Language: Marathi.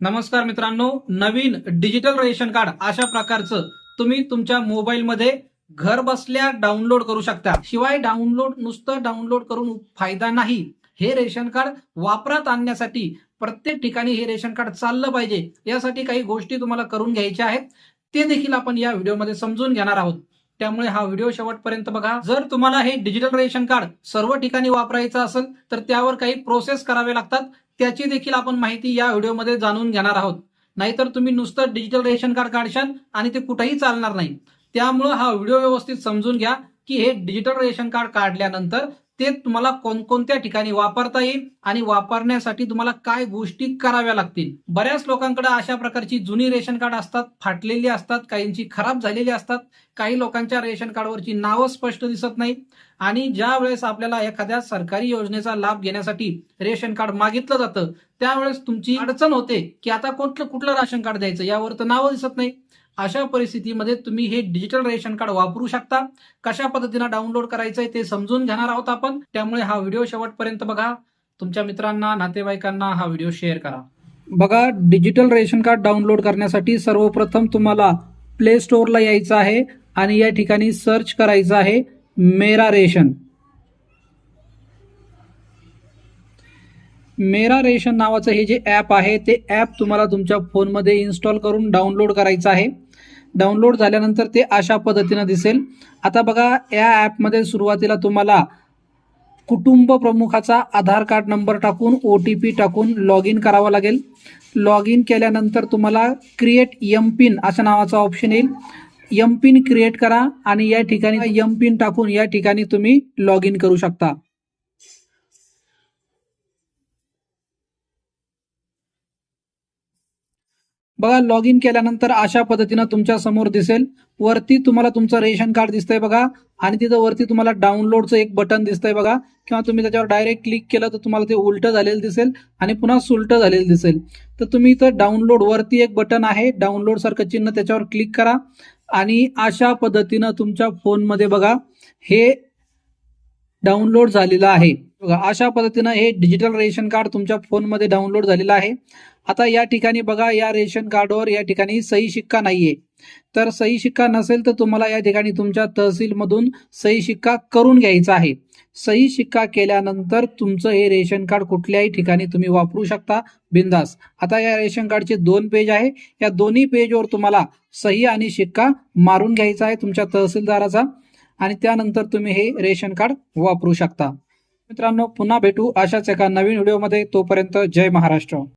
नमस्कार मित्रांनो नवीन डिजिटल रेशन कार्ड अशा प्रकारचं तुम्ही तुमच्या मोबाईलमध्ये घर बसल्या डाउनलोड करू शकता. शिवाय डाउनलोड नुसतं डाउनलोड करून फायदा नाही. हे रेशन कार्ड वापरात आणण्यासाठी प्रत्येक ठिकाणी हे रेशन कार्ड चाललं पाहिजे. यासाठी काही गोष्टी तुम्हाला करून घ्यायच्या आहेत. ते देखील आपण या व्हिडिओमध्ये समजून घेणार आहोत. त्यामुळे हा व्हिडिओ शेवटपर्यंत बघा. जर तुम्हाला हे डिजिटल रेशन कार्ड सर्व ठिकाणी वापरायचं असेल तर त्यावर काही प्रोसेस करावे लागतात. त्याची देखील आपण माहिती या व्हिडिओमध्ये जाणून घेणार आहोत. नाहीतर तुम्ही नुसतं डिजिटल रेशन कार्ड काढशाल आणि ते कुठेही चालणार नाही. त्यामुळं हा व्हिडिओ व्यवस्थित समजून घ्या. की हे डिजिटल रेशन कार्ड काढल्यानंतर ते तुम्हाला कोणकोणत्या ठिकाणी वापरता येईल आणि वापरण्यासाठी तुम्हाला काय गोष्टी कराव्या लागतील. बऱ्याच लोकांकडे अशा प्रकारची जुनी रेशन कार्ड असतात फाटलेली असतात काहींची खराब झालेली असतात. काही लोकांच्या रेशन कार्डवरची नावं स्पष्ट दिसत नाही. आणि ज्या वेळेस आपल्याला एखाद्या सरकारी योजनेचा लाभ घेण्यासाठी रेशन कार्ड मागितलं जातं त्यावेळेस तुमची अडचण होते की आता कुठलं कुठलं राशन कार्ड द्यायचं यावर तर नावं दिसत नाही. अशा परिस्थितीमध्ये तुम्ही हे डिजिटल रेशन कार्ड वापरू शकता. कशा पद्धतीनं डाउनलोड करायचंय ते समजून घेणार आहोत आपण. त्यामुळे हा व्हिडिओ शेवटपर्यंत बघा. तुमच्या मित्रांना नातेवाईकांना हा व्हिडिओ शेअर करा. बघा डिजिटल रेशन कार्ड डाउनलोड करण्यासाठी सर्वप्रथम तुम्हाला प्ले स्टोअरला यायचं आहे आणि या ठिकाणी सर्च करायचं आहे मेरा रेशन. मेरा रेशन नावाचं हे जे ॲप आहे ते ॲप तुम्हाला तुमच्या फोनमध्ये इन्स्टॉल करून डाउनलोड करायचं आहे. डाउनलोड झाल्यानंतर ते अशा पद्धतीनं दिसेल. आता बघा या ॲपमध्ये सुरुवातीला तुम्हाला कुटुंब प्रमुखाचा आधार कार्ड नंबर टाकून ओ टी पी टाकून लॉग इन करावं लागेल. लॉग इन केल्यानंतर तुम्हाला क्रिएट यम पिन अशा नावाचा ऑप्शन येईल. यम पिन क्रिएट करा आणि या ठिकाणी यम पिन टाकून या ठिकाणी तुम्ही लॉग इन करू शकता. बघा लॉग इन केल्यानंतर अशा पद्धतीनं तुमच्यासमोर दिसेल. वरती तुम्हाला तुमचं रेशन कार्ड दिसतंय बघा. आणि तिथं वरती तुम्हाला डाउनलोडचं एक बटन दिसतंय बघा. किंवा तुम्ही त्याच्यावर डायरेक्ट क्लिक केलं तर तुम्हाला ते उलटं झालेलं दिसेल आणि पुन्हा सुलटं झालेलं दिसेल. तर तुम्ही इथं डाउनलोड वरती एक बटन आहे. डाउनलोड सारखं चिन्ह त्याच्यावर क्लिक करा. आणि अशा पद्धतीनं तुमच्या फोनमध्ये बघा हे डाउनलोड झालेलं आहे. बघा अशा पद्धतीनं हे डिजिटल रेशन कार्ड तुमच्या फोनमध्ये डाउनलोड झालेलं आहे. आता या ठिकाणी बघा या रेशन कार्डवर या ठिकाणी सही शिक्का नाहीये. तर सही शिक्का नसेल तर तुम्हाला या ठिकाणी तुमच्या तहसीलमधून सही शिक्का करून घ्यायचा आहे. सही शिक्का केल्यानंतर तुमचं हे रेशन कार्ड कुठल्याही ठिकाणी तुम्ही वापरू शकता बिंदास. आता या रेशन कार्डचे दोन पेज आहे. या दोन्ही पेजवर तुम्हाला सही आणि शिक्का मारून घ्यायचा आहे तुमच्या तहसीलदाराचा आणि त्यानंतर तुम्ही हे रेशन कार्ड वापरू शकता. मित्रांनो पुन्हा भेटू अशाच एका नवीन व्हिडिओमध्ये. तोपर्यंत जय महाराष्ट्र.